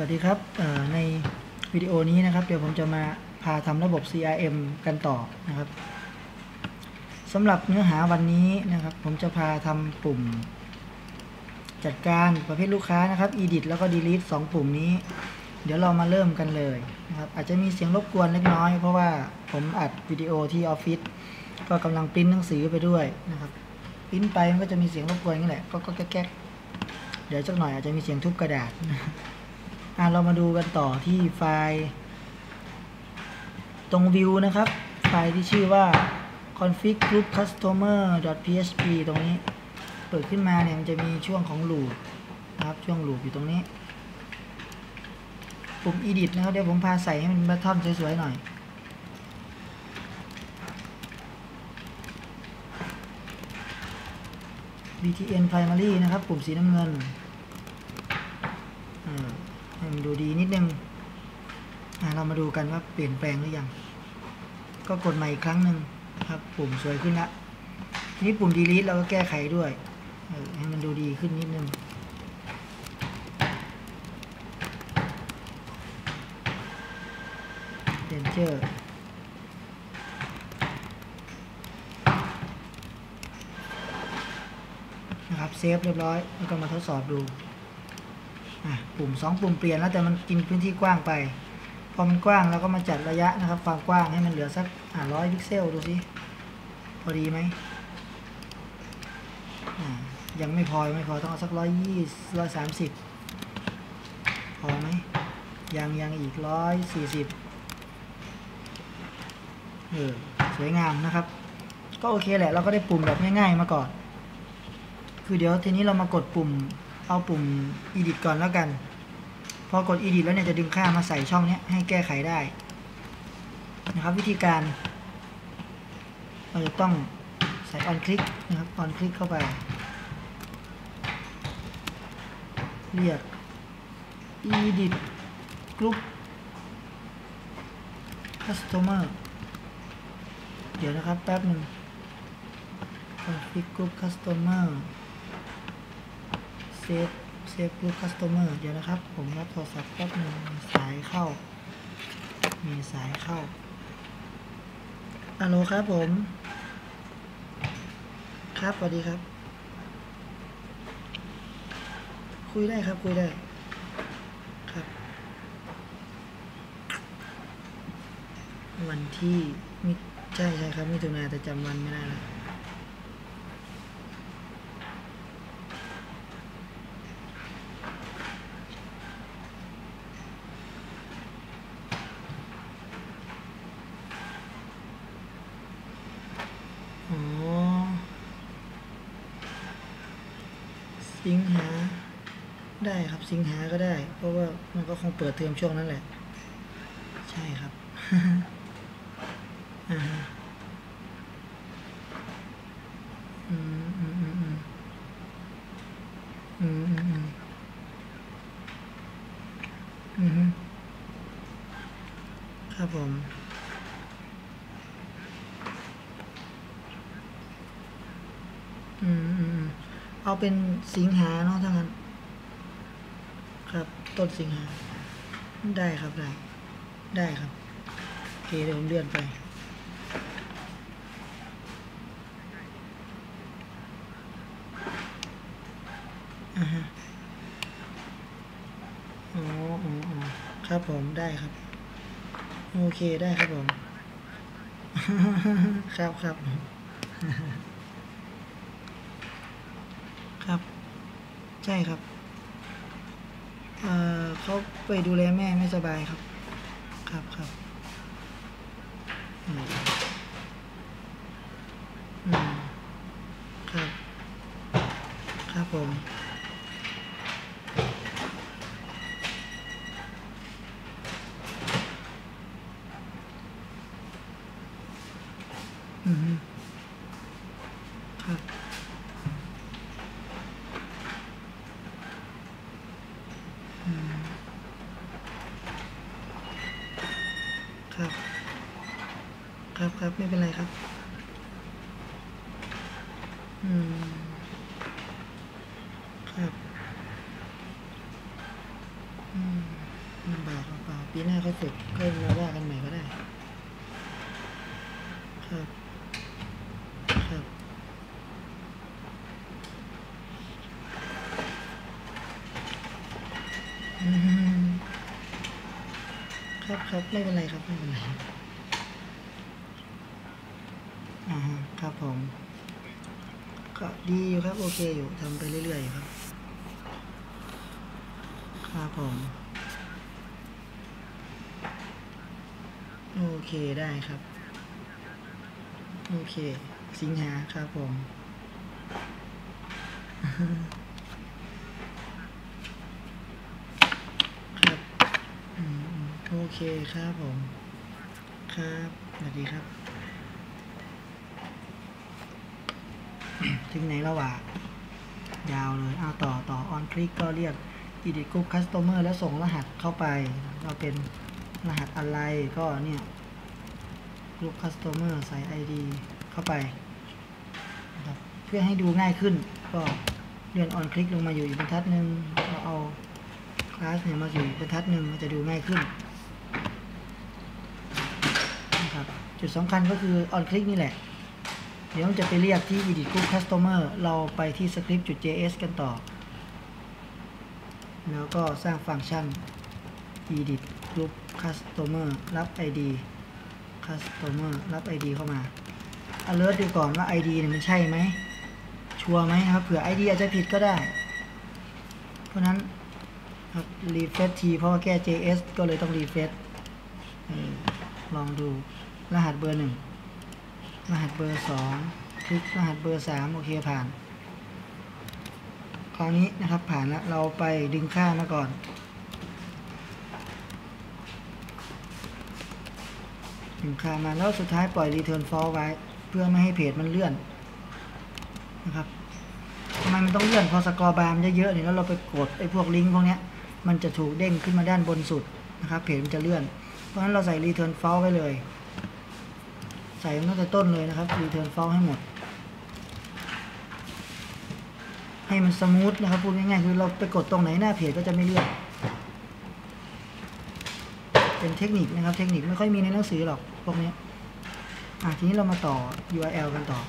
วัสดีครับในวิดีโอนี้นะครับ เดี๋ยวผมจะมาพาทำระบบ CRM กันต่อนะครับสำหรับเนื้อหาวันนี้นะครับ ผมจะพาทำปุ่ม จัดการประเภทลูกค้านะครับ edit แล้วก็ delete 2 ปุ่มนี้ เดี๋ยวเรามาเริ่มกันเลยนะครับอาจจะมีเสียงรบกวนเล็กน้อย เพราะว่าผมอัดวิดีโอที่ออฟฟิศก็กำลังปริ้นหนังสือไปด้วยนะครับปริ้นไปมันก็จะมีเสียงรบกวนนี่แหละก็ก็แก๊กๆเดี๋ยวสักหน่อยอาจจะมีเสียงทุบกระดาษ อะเรามาดูกันต่อที่ไฟล์ตรงวิวนะครับ ไฟล์ที่ชื่อว่า config group customer php ตรงนี้ เปิดขึ้นมาเนี่ยมันจะมีช่วงของ loop นะครับ ช่วง loop อยู่ตรงนี้ปุ่ม edit นะครับ เดี๋ยวผมพาใส่ให้มันบัตทอนสวยๆหน่อย btn primary นะครับ ปุ่มสีน้ำเงิน มันดูดีนิดนึงอะเรามาดูกันว่าเปลี่ยนแปลงหรือยัง ก็กดใหม่อีกครั้งหนึ่งครับปุ่มสวยขึ้นละทีนี้ปุ่ม delete เราก็แก้ไขด้วยให้มันดูดีขึ้นนิดนึงเ e นเจอร์นะครับเซฟเรียบร้อย แล้วก็มาทดสอบดู ปุ่ม 2 ปุ่มเปลี่ยนแล้วแต่มันกินพื้นที่กว้างไป พอมันกว้างเราก็มาจัดระยะนะครับ ความกว้างให้มันเหลือสักอ่าร้อยพิกเซลดูสิพอดีไหมยังไม่พอไม่พอต้องเอาสักร้อยยี่ร้อยสามสิบพอไหมยังยังอีกร้อยสี่สิบเออสวยงามนะครับ ก็โอเคแหละเราก็ได้ปุ่มแบบง่ายๆมาก่อน คือเดี๋ยวทีนี้เรามากดปุ่ม เอาปุ่ม edit ก่อนแล้วกัน พอกด edit แล้วเนี่ยจะดึงค่ามาใส่ช่องนี้ให้แก้ไขได้ นะครับวิธีการ เราจะต้องใส่ on click นะครับ on click เข้าไป เรียก edit group customer เดี๋ยวนะครับแป๊บหนึ่ง config group customer save save group customer เดี๋ยวนะครับ ผมรับโทรศัพท์แป๊บนึงมีสายเข้า มีสายเข้าฮัลโหลครับผม ครับสวัสดีครับ คุยได้ครับคุยได้ครับ วันที่มิใช่ใช่ครับมิถุนาแต่จำวันไม่ได้แล้ว สิงหาได้ครับสิงหาก็ได้ เพราะว่ามันก็คงเปิดเทอมช่วงนั้นแหละ ใช่ครับอ่าอืมอืมอืมอืมอืมอืมอืมครับผม เอาเป็นสิงหาเนาะถ้างั้น ครับ ต้นสิงหา ได้ครับได้ ได้ครับโอเคเดี๋ยวผมเลื่อนไปอ่าฮะอ๋ออ๋ออ๋อครับผมได้ครับ โอเคได้ครับผม ครับครับ ครับ ใช่ครับเอ่อเขาไปดูแลแม่ไม่สบายครับ ครับครับอืมอืมครับ ครับผม อืมครับ อืมครับ ครับครับ ไม่เป็นไรครับ อืม ครับอืมปีหน้าค่อยฝึกค่อยมาว่ากันใหม่ก็ได้ ครับ ครับอืมครับครับไม่เป็นไรครับไม่เป็นไรอ่าฮะ ครับผม ก็ดีอยู่ครับ โอเคอยู่ทำไปเรื่อยๆอยู่ครับ ครับผม โอเคได้ครับ โอเค สิงหาครับผมครับโอเคครับผม ครับสวัสดีครับ ถึงไหนแล้ววะยาวเลยเอาต่อต่อ on click ก็เรียก edit group customer แล้วส่งรหัสเข้าไป เราเป็นรหัสอะไรก็เนี่ย group customer ใส่ ID เข้าไป เพื่อให้ดูง่ายขึ้น ก็เลื่อน on click ลงมาอยู่อีกบรรทัดหนึ่งเราเอา class เนี่ยมาอยู่บรรทัดหนึ่งมันจะดูง่ายขึ้นนะครับจุดสำคัญก็คือ on click นี่แหละ เดี๋ยวจะไปเรียกที่ edit group customer เราไปที่ script.js กันต่อ แล้วก็สร้างฟังก์ชัน edit group customer รับ id customer รับ id เข้ามา alert ดูก่อนว่า id เนี่ยมันใช่ไหม ชัวร์ไหมครับ เผื่อ id อาจจะผิดก็ได้ เพราะนั้นครับ refresh ทีเพราะว่าแก้ js ก็เลยต้อง refresh เออลองดูรหัสเบอร์หนึ่ง รหัสเบอร์สองคลิกรหัสเบอร์สามโอเคผ่าน คราวนี้นะครับผ่านแล้วเราไปดึงค่ามาก่อน ดึงค่ามาแล้วสุดท้ายปล่อย return false ไว้ เพื่อไม่ให้เพจมันเลื่อนนะครับทำไมมันต้องเลื่อนพอสกอร์บาร์มเยอะๆเนี่ยแล้วเราไปกดไอ้พวกลิงก์พวกเนี้ยมันจะถูกเด้งขึ้นมาด้านบนสุดนะครับเพจมันจะเลื่อน เพราะฉะนั้นเราใส่ return false ไว้เลย ใส่ตั้งแต่ต้นเลยนะครับ return false ให้หมด ให้มันสมูทนะครับพูดง่ายๆคือเราไปกดตรงไหนหน้าเพจก็จะไม่เลือนเป็นเทคนิคนะครับ เทคนิคไม่ค่อยมีในหนังสือหรอกพวกนี้อะทีนี้เรามาต่อ URL กันต่อ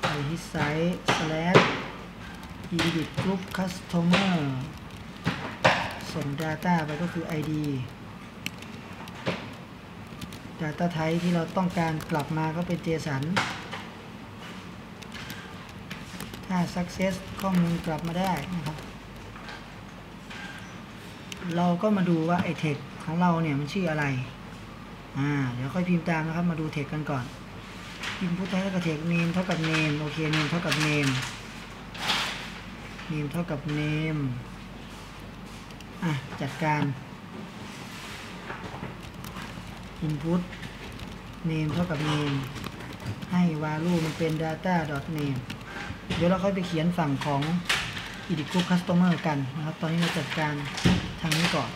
ไปที่ไซต์ slash edit group customer ส่ง data ไปก็คือ ID data type ที่เราต้องการกลับมาก็เป็น JSON ถ้า success ข้อมูลกลับมาได้นะครับ เราก็มาดูว่าไอเทคของเราเนี่ยมันชื่ออะไร อ่า เดี๋ยวค่อยพิมพ์ตามนะครับ มาดูเทคกันก่อน พิมพ์พุทธเท่ากับเทค name เท่ากับ name โอเค name เท่ากับ name name เท่ากับ name อะ จัดการ input name เท่ากับ name ให้ value มันเป็น data name เดี๋ยวเราค่อยไปเขียนฝั่งของ edit group customer กันนะครับ ตอนนี้เราจัดการทางนี้ก่อน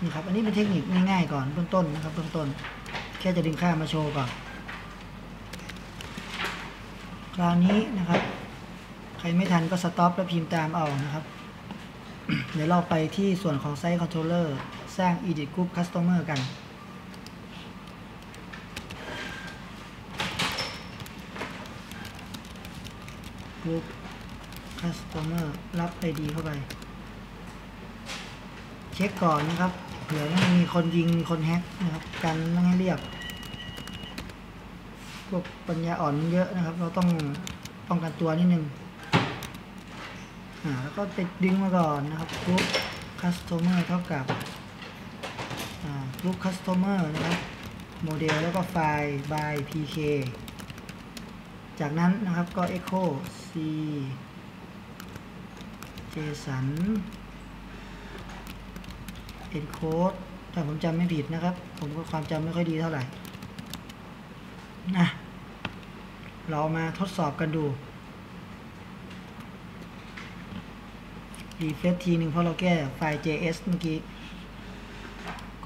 นี่ครับ อันนี้เป็นเทคนิคง่ายๆก่อนเบื้องต้นนะครับเบื้องต้น แค่จะดึงค่ามาโชว์ก่อน คราวนี้นะครับ ใครไม่ทันก็สต็อปแล้วพิมพ์ตามเอานะครับ เดี๋ยวเราไปที่ส่วนของ Site Controller สร้าง Edit Group Customer กัน Group Customer รับ ID เข้าไป เช็คก่อนนะครับ เผื่อไม่มีคนยิงคนแฮ็กนะครับ กันไม่ให้เรียบพวกปัญญาอ่อนเยอะนะครับ เราต้องป้องกันตัวนิดนึง อ่าแล้วก็ติดดึงมาก่อนนะครับ Group Customer เท่ากับอ่า Group Customer นะครับโมเดลแล้วก็ไฟล์ by pk จากนั้นนะครับก็ echo c json encode ถ้าผมจำไม่ผิดนะครับ ผมก็ความจำไม่ค่อยดีเท่าไหร่นะเรามาทดสอบกันดู รีเฟซทีหนึ่งเพราะเราแก้ไฟล์ js เมื่อกี้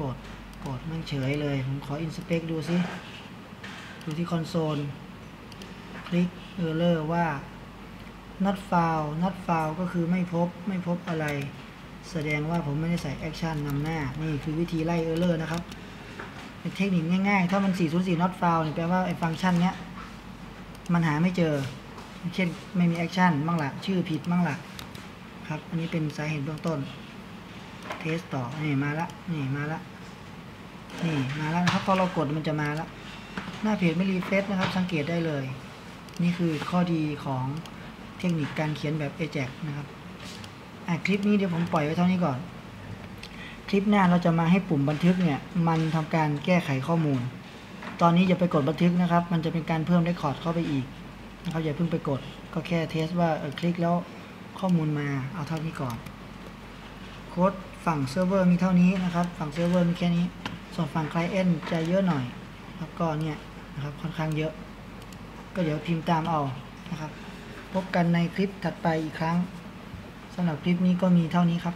กด กดมันเฉยเลย ผมขอ inspect ดูซิ ดูที่คอนโซล คลิกเออร์เลอร์ว่า not found not found ก็คือไม่พบ ไม่พบอะไร แสดงว่าผมไม่ได้ใส่แอคชั่นนำหน้า นี่คือวิธีไล่เออร์เลอร์นะครับ เป็นเทคนิคง่ายๆ ถ้ามัน 404 not found แปลว่าไอ้ฟังก์ชันเนี้ย มันหาไม่เจอ เช่นไม่มีแอคชั่นบ้างละชื่อผิดบ้างละ ครับ อันนี้เป็นสาเหตุเบื้องต้น เทสต่อ นี่มาละ นี่มาละ นี่มาแล้วนะครับ พอเรากดมันจะมาละ หน้าเพจไม่รีเฟซนะครับ สังเกตได้เลย นี่คือข้อดีของเทคนิคการเขียนแบบ Ajax นะครับ อะคลิปนี้เดี๋ยวผมปล่อยไว้เท่านี้ก่อน คลิปหน้าเราจะมาให้ปุ่มบันทึกเนี่ย มันทำการแก้ไขข้อมูล ตอนนี้อย่าไปกดบันทึกนะครับ มันจะเป็นการเพิ่มเรคคอร์ดเข้าไปอีกนะครับอย่าเพิ่งไปกดก็แค่เทสว่าคลิกแล้ว ข้อมูลมาเอาเท่านี้ก่อน โค้ดฝั่งเซิร์ฟเวอร์มีเท่านี้นะครับ ฝั่งเซิร์ฟเวอร์มีแค่นี้ ส่วนฝั่งไคลเอนต์จะเยอะหน่อย แล้วก็เนี่ยนะครับค่อนข้างเยอะ ก็เดี๋ยวพิมพ์ตามเอานะครับ พบกันในคลิปถัดไปอีกครั้งสำหรับคลิปนี้ก็มีเท่านี้ครับ